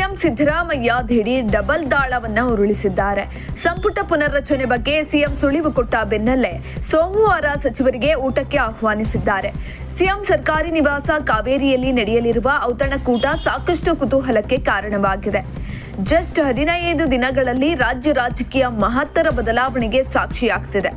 ಸಿದ್ದರಾಮಯ್ಯ ದಿಢೀರ್ ಡಬಲ್ ದಾಳವನ್ನ ಉರುಳಿಸಿದ್ದಾರೆ. ಸಂಪುಟ ಪುನರ್ರಚನೆ ಬಗ್ಗೆ ಸಿಎಂ ಸುಳಿವು ಕೊಟ್ಟ ಬೆನ್ನಲ್ಲೇ ಸೋಮವಾರ ಸಚಿವರಿಗೆ ಊಟಕ್ಕೆ ಆಹ್ವಾನಿಸಿದ್ದಾರೆ. ಸಿಎಂ ಸರ್ಕಾರಿ ನಿವಾಸ ಕಾವೇರಿಯಲ್ಲಿ ನಡೆಯಲಿರುವ ಔತಣಕೂಟ ಸಾಕಷ್ಟು ಕುತೂಹಲಕ್ಕೆ ಕಾರಣವಾಗಿದೆ. ಜಸ್ಟ್ ಹದಿನೈದು ದಿನಗಳಲ್ಲಿ ರಾಜ್ಯ ರಾಜಕೀಯ ಮಹತ್ತರ ಬದಲಾವಣೆಗೆ ಸಾಕ್ಷಿಯಾಗ್ತಿದೆ.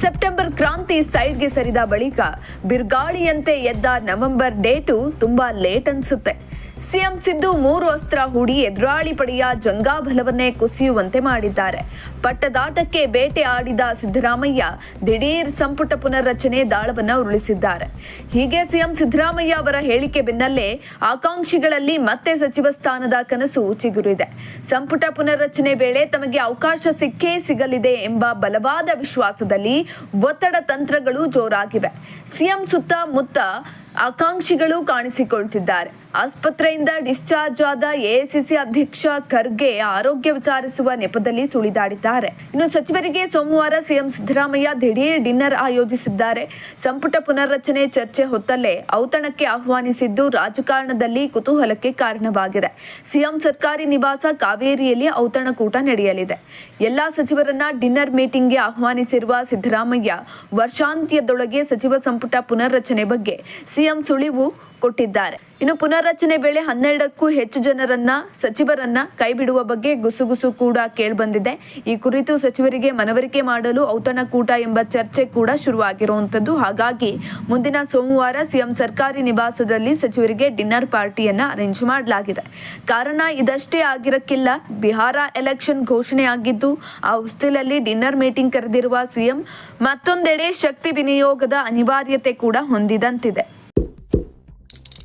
ಸೆಪ್ಟೆಂಬರ್ ಕ್ರಾಂತಿ ಸೈಡ್ಗೆ ಸರಿದ ಬಳಿಕ ಬಿರುಗಾಳಿಯಂತೆ ಎದ್ದ ನವೆಂಬರ್ ಡೇಟು ತುಂಬಾ ಲೇಟ್ ಅನ್ಸುತ್ತೆ. ಸಿಎಂ ಸಿದ್ದು ಮೂರು ಅಸ್ತ್ರ ಹೂಡಿ ಎದುರಾಳಿ ಪಡೆಯ ಜಂಗಾಬಲವನ್ನೇ ಕುಸಿಯುವಂತೆ ಮಾಡಿದ್ದಾರೆ. ಪಟ್ಟದಾಟಕ್ಕೆ ಬೇಟೆ ಆಡಿದ ಸಿದ್ದರಾಮಯ್ಯ ದಿಢೀರ್ ಸಂಪುಟ ಪುನರ್ರಚನೆ ದಾಳವನ್ನು ಉರುಳಿಸಿದ್ದಾರೆ. ಹೀಗೆ ಸಿಎಂ ಸಿದ್ದರಾಮಯ್ಯ ಅವರ ಹೇಳಿಕೆ ಬೆನ್ನಲ್ಲೇ ಆಕಾಂಕ್ಷಿಗಳಲ್ಲಿ ಮತ್ತೆ ಸಚಿವ ಸ್ಥಾನದ ಕನಸು ಚಿಗುರಿದೆ. ಸಂಪುಟ ಪುನರ್ರಚನೆ ವೇಳೆ ತಮಗೆ ಅವಕಾಶ ಸಿಕ್ಕೇ ಸಿಗಲಿದೆ ಎಂಬ ಬಲವಾದ ವಿಶ್ವಾಸದಲ್ಲಿ ಒತ್ತಡ ತಂತ್ರಗಳು ಜೋರಾಗಿವೆ. ಸಿಎಂ ಸುತ್ತಮುತ್ತ ಆಕಾಂಕ್ಷಿಗಳು ಕಾಣಿಸಿಕೊಳ್ತಿದ್ದಾರೆ. ಆಸ್ಪತ್ರೆಯಿಂದ ಡಿಸ್ಚಾರ್ಜ್ ಆದ ಎಐಸಿಸಿ ಅಧ್ಯಕ್ಷ ಖರ್ಗೆ ಆರೋಗ್ಯ ವಿಚಾರಿಸುವ ನೆಪದಲ್ಲಿ ಸುಳಿದಾಡಿದ್ದಾರೆ. ಇನ್ನು ಸಚಿವರಿಗೆ ಸೋಮವಾರ ಸಿಎಂ ಸಿದ್ದರಾಮಯ್ಯ ದಿಢೀರ್ ಡಿನ್ನರ್ ಆಯೋಜಿಸಿದ್ದಾರೆ. ಸಂಪುಟ ಪುನರ್ರಚನೆ ಚರ್ಚೆ ಹೊತ್ತಲ್ಲೇ ಔತಣಕ್ಕೆ ಆಹ್ವಾನಿಸಿದ್ದು ರಾಜಕಾರಣದಲ್ಲಿ ಕುತೂಹಲಕ್ಕೆ ಕಾರಣವಾಗಿದೆ. ಸಿಎಂ ಸರ್ಕಾರಿ ನಿವಾಸ ಕಾವೇರಿಯಲ್ಲಿ ಔತಣಕೂಟ ನಡೆಯಲಿದೆ. ಎಲ್ಲಾ ಸಚಿವರನ್ನ ಡಿನ್ನರ್ ಮೀಟಿಂಗ್ಗೆ ಆಹ್ವಾನಿಸಿರುವ ಸಿದ್ದರಾಮಯ್ಯ, ವರ್ಷಾಂತ್ಯದೊಳಗೆ ಸಚಿವ ಸಂಪುಟ ಪುನರ್ರಚನೆ ಬಗ್ಗೆ ಸಿಎಂ ಸುಳಿವು ಕೊಟ್ಟಿದ್ದಾರೆ. ಇನ್ನು ಪುನರ್ರಚನೆ ವೇಳೆ ಹನ್ನೆರಡಕ್ಕೂ ಹೆಚ್ಚು ಜನರನ್ನ, ಸಚಿವರನ್ನ ಕೈಬಿಡುವ ಬಗ್ಗೆ ಗುಸುಗುಸು ಕೂಡ ಕೇಳಿಬಂದಿದೆ. ಈ ಕುರಿತು ಸಚಿವರಿಗೆ ಮನವರಿಕೆ ಮಾಡಲು ಔತಣಕೂಟ ಎಂಬ ಚರ್ಚೆ ಕೂಡ ಶುರುವಾಗಿರುವಂತದ್ದು ಹಾಗಾಗಿ ಮುಂದಿನ ಸೋಮವಾರ ಸಿಎಂ ಸರ್ಕಾರಿ ನಿವಾಸದಲ್ಲಿ ಸಚಿವರಿಗೆ ಡಿನ್ನರ್ ಪಾರ್ಟಿಯನ್ನ ಅರೇಂಜ್ ಮಾಡಲಾಗಿದೆ. ಕಾರಣ ಇದಷ್ಟೇ ಆಗಿರಕ್ಕಿಲ್ಲ. ಬಿಹಾರ ಎಲೆಕ್ಷನ್ ಘೋಷಣೆ ಆಗಿದ್ದು, ಆ ಹೊಸ್ತಿಲಲ್ಲಿ ಡಿನ್ನರ್ ಮೀಟಿಂಗ್ ಕರೆದಿರುವ ಸಿಎಂ ಮತ್ತೊಂದೆಡೆ ಶಕ್ತಿ ವಿನಿಯೋಗದ ಅನಿವಾರ್ಯತೆ ಕೂಡ ಹೊಂದಿದಂತಿದೆ.